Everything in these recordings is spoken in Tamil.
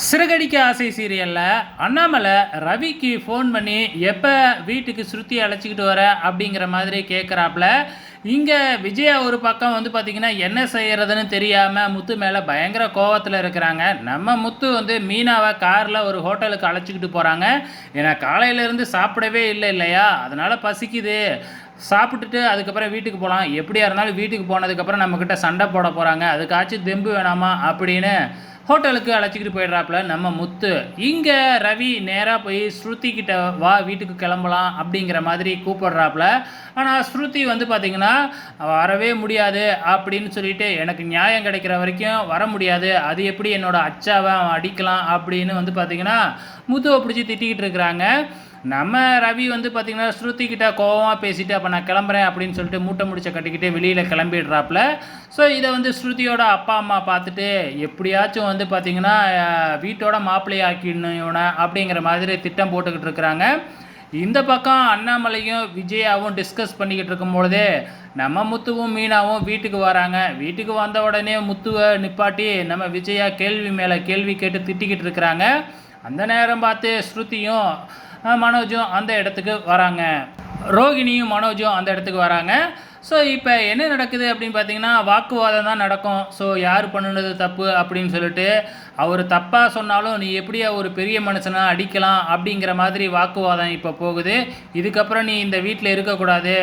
சிறகடிக்க ஆசை சீரியலில் அண்ணாமலை ரவிக்கு ஃபோன் பண்ணி எப்போ வீட்டுக்கு ஸ்ருதி அழைச்சிக்கிட்டு வர? அப்படிங்கிற மாதிரி கேட்குறாப்புல இங்கே விஜயா ஒரு பக்கம் வந்து பார்த்திங்கன்னா என்ன செய்கிறதுன்னு தெரியாமல் முத்து மேலே பயங்கர கோவத்தில் இருக்கிறாங்க. நம்ம முத்து வந்து மீனாவை காரில் ஒரு ஹோட்டலுக்கு அழைச்சிக்கிட்டு போகிறாங்க ஏன்னா காலையிலேருந்து சாப்பிடவே இல்லை இல்லையா? அதனால் பசிக்குது. சாப்பிட்டுட்டு அதுக்கப்புறம் வீட்டுக்கு போகலாம் எப்படியா இருந்தாலும் வீட்டுக்கு போனதுக்கப்புறம் நம்மக்கிட்ட சண்டை போட போகிறாங்க அதுக்காச்சும் தெம்பு வேணாமா? அப்படின்னு ஹோட்டலுக்கு அழைச்சிக்கிட்டு போயிடுறாப்புல நம்ம முத்து. இங்கே ரவி நேராக போய் ஸ்ருதிக்கிட்ட வா வீட்டுக்கு கிளம்பலாம் அப்படிங்கிற மாதிரி கூப்பிடுறாப்புல. ஆனால் ஸ்ருதி வந்து பார்த்திங்கன்னா வரவே முடியாது அப்படின்னு சொல்லிட்டு எனக்கு நியாயம் கிடைக்கிற வரைக்கும் வர முடியாது. அது எப்படி என்னோட அச்சாவை அவன் அடிக்கலாம்? அப்படின்னு வந்து பார்த்திங்கன்னா முத்துவை பிடிச்சி திட்டிக்கிட்டு இருக்கிறாங்க. நம்ம ரவி வந்து பார்த்திங்கன்னா ஸ்ருதி கிட்ட கோவமாக பேசிட்டு அப்போ நான் கிளம்புறேன் அப்படின்னு சொல்லிட்டு மூட்டை முடிச்ச கட்டிக்கிட்டு வெளியில் கிளம்பிடுறாப்புல. ஸோ இதை வந்து ஸ்ருதியோட அப்பா அம்மா பார்த்துட்டு எப்படியாச்சும் வந்து பார்த்திங்கன்னா வீட்டோட மாப்பிள்ளை ஆக்கிடணும் இவனை அப்படிங்கிற மாதிரி திட்டம் போட்டுக்கிட்டு இருக்கிறாங்க. இந்த பக்கம் அண்ணாமலையும் விஜயாவும் டிஸ்கஸ் பண்ணிக்கிட்டு இருக்கும் பொழுதே நம்ம முத்துவும் மீனாவும் வீட்டுக்கு வராங்க. வீட்டுக்கு வந்த உடனே முத்துவை நிப்பாட்டி நம்ம விஜயா கேள்வி மேலே கேள்வி கேட்டு திட்டிக்கிட்டு இருக்கிறாங்க. அந்த நேரம் பார்த்து ஸ்ருதியும் மனோஜும் அந்த இடத்துக்கு வராங்க. ரோகிணியும் மனோஜும் அந்த இடத்துக்கு வராங்க. ஸோ இப்போ என்ன நடக்குது அப்படின்னு பார்த்தீங்கன்னா வாக்குவாதம் தான் நடக்கும். ஸோ யார் பண்ணுனது தப்பு அப்படின்னு சொல்லிட்டு அவர் தப்பாக சொன்னாலும் நீ எப்படியா ஒரு பெரிய மனுஷனை அடிக்கலாம் அப்படிங்கிற மாதிரி வாக்குவாதம் இப்போ போகுது. இதுக்கப்புறம் நீ இந்த வீட்டில் இருக்கக்கூடாது.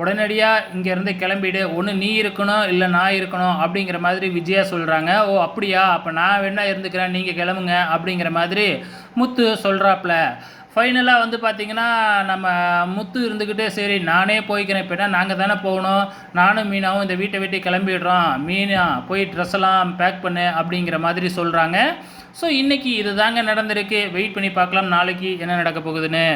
உடனடியாக இங்கேருந்து கிளம்பிடு. ஒன்று நீ இருக்கணும் இல்லை நான் இருக்கணும் அப்படிங்கிற மாதிரி விஜயா சொல்கிறாங்க ஓ அப்படியா? அப்போ நான் வேணா இருந்துக்கிறேன் நீங்கள் கிளம்புங்க அப்படிங்கிற மாதிரி முத்து சொல்கிறாப்புல ஃபைனலாக வந்து பார்த்திங்கன்னா நம்ம முத்து இருந்துக்கிட்டே சரி நானே போய்க்கிறேன். இப்போ நாங்கள் தானே போகணும்? நானும் மீனாவும் இந்த வீட்டை விட்டு கிளம்பிடுறோம். மீனா போய் ட்ரெஸ் எல்லாம் பேக் பண்ணு அப்படிங்கிற மாதிரி சொல்கிறாங்க ஸோ இன்றைக்கி இது தாங்க நடந்திருக்கு. வெயிட் பண்ணி பார்க்கலாம் நாளைக்கு என்ன நடக்க போகுதுன்னு.